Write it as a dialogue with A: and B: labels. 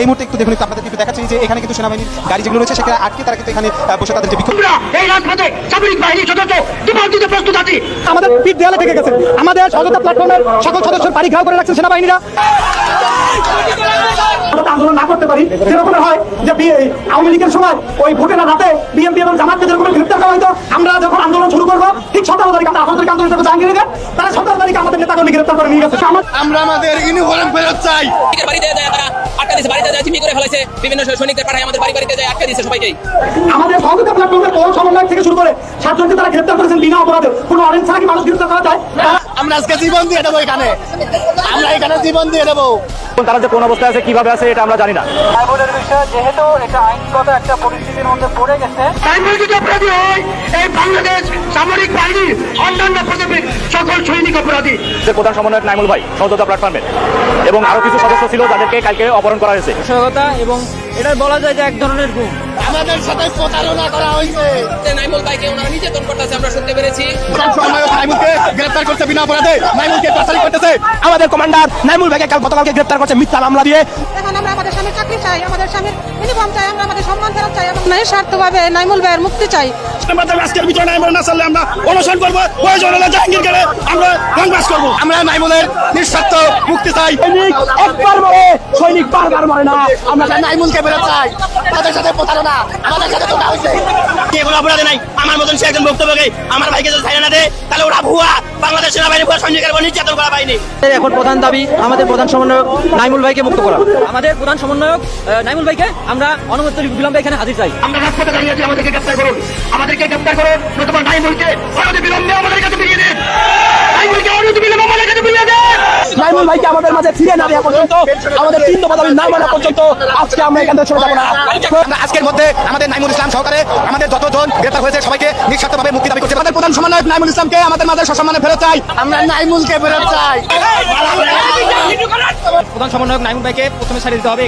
A: এই মুহূর্তে একটু দেখুন আপনাদের একটু দেখাচ্ছি যে এখানে কিন্তু সেনাবাহিনীর গাড়ি যেগুলো রয়েছে সেখানে আটকে তারা কিন্তু এখানে বসে তাদের যে বিক্ষোভ
B: আমরা এই রাজপথে সামরিক বাহিনী সদস্য দুবার দিতে প্রস্তুত আছি।
C: আমাদের পিঠ দেয়ালে থেকে গেছে। আমাদের সততা প্ল্যাটফর্মের সকল সদস্যের বাড়ি ঘাও করে রাখছেন সেনাবাহিনীরা। আন্দোলন না করতে পারি। যেরকম হয় যে আওয়ামী লীগের সময় ওই ভোটের রাতে বিএনপি এবং জামাতকে যেরকম গ্রেপ্তার করা হয়তো আমরা যখন আন্দোলন শুরু করব ঠিক সতেরো তারিখ আমরা আঠারো তারিখ আন্দোলন তারা গ্রেপ্তার করে নিয়ে গেছে আমরা
D: আমাদের ইউনিফর্ম ফেরত চাই।
E: বাড়িতে যায় তারা আটকা দিয়েছে বাড়িতে যায় জিম্মি করে ফেলেছে বিভিন্ন সৈনিকদের পাঠায় আমাদের বাড়ি বাড়িতে যায় আটকা দিয়েছে সবাইকেই।
C: আমাদের সহযোগিতা প্ল্যাটফর্মের পৌর সমন্বয় থেকে শুরু করে সাতজনকে তারা গ্রেপ্তার করেছেন বিনা অপরাধে। কোনো অরেঞ্জ ছাড়া কি মানুষ গ্রেপ্তার করা যায়?
D: আমরা আজকে জীবন দিয়ে দেবো এখানে। আমরা এখানে জীবন দিয়ে দেবো।
F: তারা যে কোন অবস্থায় আছে কীভাবে আছে এটা আমরা জানি না।
G: বিষয় যেহেতু এটা আইনগত একটা পরিস্থিতির মধ্যে পড়ে গেছে
B: সাইমন অপরাধী হয় এই বাংলাদেশ সামরিক বাহিনী অন্যান্য পৃথিবীর সকল সৈনিক অপরাধী।
F: যে প্রধান সমন্বয়ক নাইমুল ভাই সহযোগিতা প্ল্যাটফর্মের এবং আরও কিছু সদস্য ছিল যাদেরকে কালকে অপহরণ করা হয়েছে।
G: সহায়তা এবং এটা বলা যায় যে এক ধরনের গুম।
D: আমাদের সাথে প্রতারণা করা হয়েছে।
E: নাইমুল ভাইকে ওনারা নির্যাতন করতেছে আমরা শুনতে পেরেছি।
D: সময় নাইমুলকে গ্রেফতার করছে বিনা অপরাধে। নাইমুলকে পাচারি করতেছে
A: আমাদের কমান্ডার। নাইমুল ভাইকে কাল গতকালকে গ্রেপ্তার করছে মিথ্যা মামলা দিয়ে।
H: এখন আমরা আমাদের স্বামীর চাকরি চাই আমাদের স্বামীর ইউনিফর্ম চাই আমরা আমাদের সম্মান ফেরত চাই এবং নিঃস্বার্থভাবে নাইমুল ভাইয়ের মুক্তি চাই।
D: আমাদের আজকের ভিতরে নাইমুল না চললে আমরা অনশন করব প্রয়োজন হলে জাহাঙ্গীর আমরা রংবাস করব। আমরা নাইমুলের নিঃস্বার্থ মুক্তি চাই।
C: একবার সৈনিক বারবার মরে না।
D: আমরা নাইমুলকে ফেরত চাই। তাদের সাথে প্রতারণা। আমাদের সাথে ধোকা হয়েছে।
E: কোনো অপরাধে নাই? আমার মতন সে একজন বক্তব্যকে আমার ভাইকে যদি ছাড়া না দেয় তাহলে ওরা ভুয়া। বাংলাদেশ সেনাবাহিনী ভুয়া সৈনিকের উপর নির্যাতন করা পায়নি।
G: এখন প্রধান দাবি আমাদের প্রধান সমন্বয়ক নাইমুল ভাইকে মুক্ত করা। আমাদের প্রধান সমন্বয়ক নাইমুল ভাইকে আমরা অনুমতি বিলম্বে এখানে হাজির চাই।
B: আমরা রাজপথে দাঁড়িয়ে আছি আমাদেরকে গ্রেপ্তার করুন। আমাদেরকে গ্রেপ্তার করুন। নতুবা নাইমুলকে অনতি বিলম্বে আমাদের কাছে ফিরিয়ে দেন নাইমুলকে অনতি বিলম্বে আমাদের কাছে ফিরিয়ে দেন
C: নাইমুল ভাইকে আমাদের মাঝে ফিরে না দেওয়া পর্যন্ত আমাদের তিন দফা দাবি না মানা পর্যন্ত আজকে আমরা এখান থেকে সরে যাব না।
A: আমরা আজকের মধ্যে আমাদের নাইমুল ইসলাম সহকারে আমাদের যতজন গ্রেপ্তার হয়েছে সবাইকে নিঃস্বার্থভাবে মুক্তি দাবি করছে।
D: আমাদের প্রধান সমন্বয়ক নাইমুল ইসলামকে আমাদের মাঝে সসম্মানে ফেরত চাই। আমরা নাইমুলকে ফেরত চাই।
C: প্রধান সমন্বয়ক নাইমুল ভাইকে প্রথমে সারি দিতে হবে।